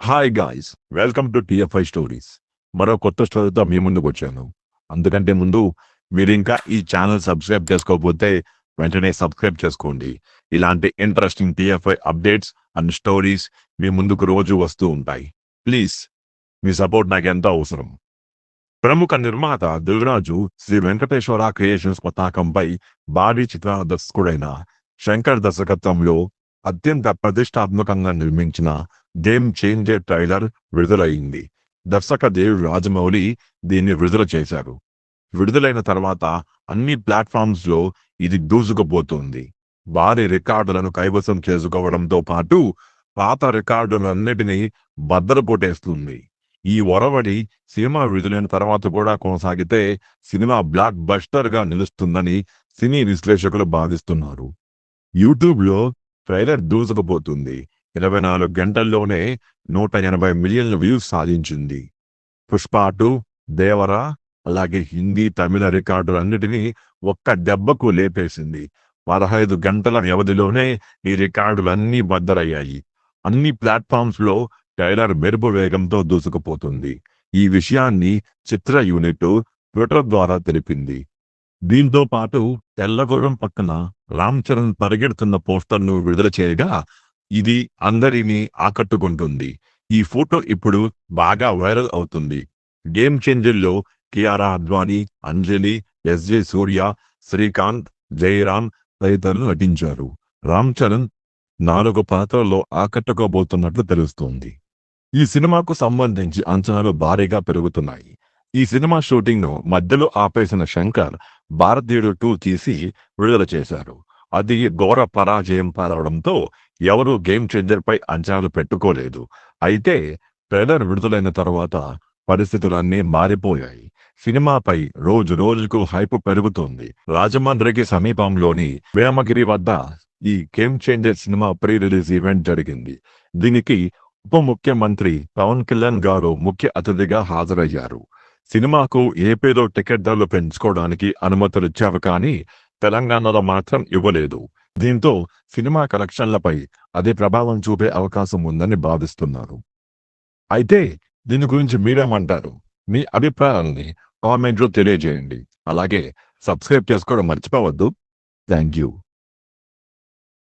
Hi guys welcome to TFI stories మరో కొత్త స్టోరీతో మీ ముందుకు వచ్చాను. అందుకంటే ముందు మీరు ఇంకా ఈ ఛానల్ సబ్స్క్రైబ్ చేసుకోకపోతే వెంటనే సబ్స్క్రైబ్ చేసుకోండి. ఇలాంటి interesting TFI updates and stories మీ ముందుకు రోజు వస్తూ ఉంటాయి. ప్లీజ్ మీ సపోర్ట్ నాకు ఎంతో అవసరం. ప్రముఖ నిర్మాత దివరాజు శ్రీ వెంకటేశ్వర క్రియేషన్స్ పతాకంపై భారీ చిత్ర దర్శకుడైన శంకర్ దర్శకత్వంలో అత్యంత ప్రతిష్టాత్మకంగా నిర్మించిన గేమ్ చేంజర్ ట్రైలర్ విడుదలైంది. దర్శక దేవ్ రాజమౌళి దీన్ని విడుదల చేశారు. విడుదలైన తర్వాత అన్ని ప్లాట్ఫామ్స్లో ఇది దూసుకుపోతుంది. భారీ రికార్డులను కైవసం చేసుకోవడంతో పాటు పాత రికార్డులన్నిటినీ బద్దలు కొట్టేస్తుంది ఈ ఒరవడి సినిమా విడుదలైన తర్వాత కూడా కొనసాగితే సినిమా బ్లాక్ బస్టర్గా నిలుస్తుందని సినీ విశ్లేషకులు భావిస్తున్నారు. యూట్యూబ్లో ట్రైలర్ దూసుకుపోతుంది. ఇరవై నాలుగు గంటల్లోనే నూట ఎనభై మిలియన్ల వ్యూస్ సాధించింది. పుష్ప టూ దేవర అలాగే హిందీ తమిళ రికార్డులన్నిటినీ ఒక్క దెబ్బకు లేపేసింది. పదహైదు గంటల వ్యవధిలోనే ఈ రికార్డులన్నీ బద్దరయ్యాయి అన్ని ప్లాట్ఫామ్స్లో లో మెరుపు వేగంతో దూసుకుపోతుంది. ఈ విషయాన్ని చిత్ర యూనిట్ ట్విట్టర్ ద్వారా తెలిపింది. దీంతో పాటు తెల్లగొడం పక్కన రామ్ చరణ్ పరిగెడుతున్న పోస్టర్ను విడుదల చేయగా ఇది అందరినీ ఆకట్టుకుంటుంది. ఈ ఫోటో ఇప్పుడు బాగా వైరల్ అవుతుంది. గేమ్ చేంజర్లో కియారా అద్వానీ అంజలి ఎస్జే సూర్య శ్రీకాంత్ జయరామ్ తదితరులు నటించారు. రామ్ చరణ్ నాలుగు పాత్రల్లో ఆకట్టుకోబోతున్నట్లు తెలుస్తోంది. ఈ సినిమాకు సంబంధించి అంచనాలు భారీగా పెరుగుతున్నాయి. ఈ సినిమా షూటింగ్ను మధ్యలో ఆపేసిన శంకర్ భారతీయుడు టూ తీసి విడుదల చేశారు. అది ఘోర పరాజయం పాలవడంతో ఎవరు గేమ్ చేంజర్ పై అంచనాలు పెట్టుకోలేదు. అయితే ట్రైలర్ విడుదలైన తర్వాత పరిస్థితులన్నీ మారిపోయాయి. సినిమాపై రోజు రోజుకు హైప్ పెరుగుతోంది. రాజమండ్రికి సమీపంలోని వేమగిరి వద్ద ఈ game changer cinema pre release event జరిగింది. దీనికి ఉప ముఖ్యమంత్రి పవన్ కళ్యాణ్ గారు ముఖ్య అతిథిగా హాజరయ్యారు. సినిమాకు ఏపీలో టికెట్ ధరలు పెంచుకోవడానికి అనుమతులు ఇచ్చారు కానీ తెలంగాణలో మాత్రం ఇవ్వలేదు. దీంతో సినిమా కలెక్షన్లపై అదే ప్రభావం చూపే అవకాశం ఉందని భావిస్తున్నారు. అయితే దీని గురించి మీరేమంటారు? మీ అభిప్రాయాల్ని కామెంట్లో తెలియజేయండి. అలాగే సబ్స్క్రైబ్ చేసుకోవడం మర్చిపోవద్దు. Thank you.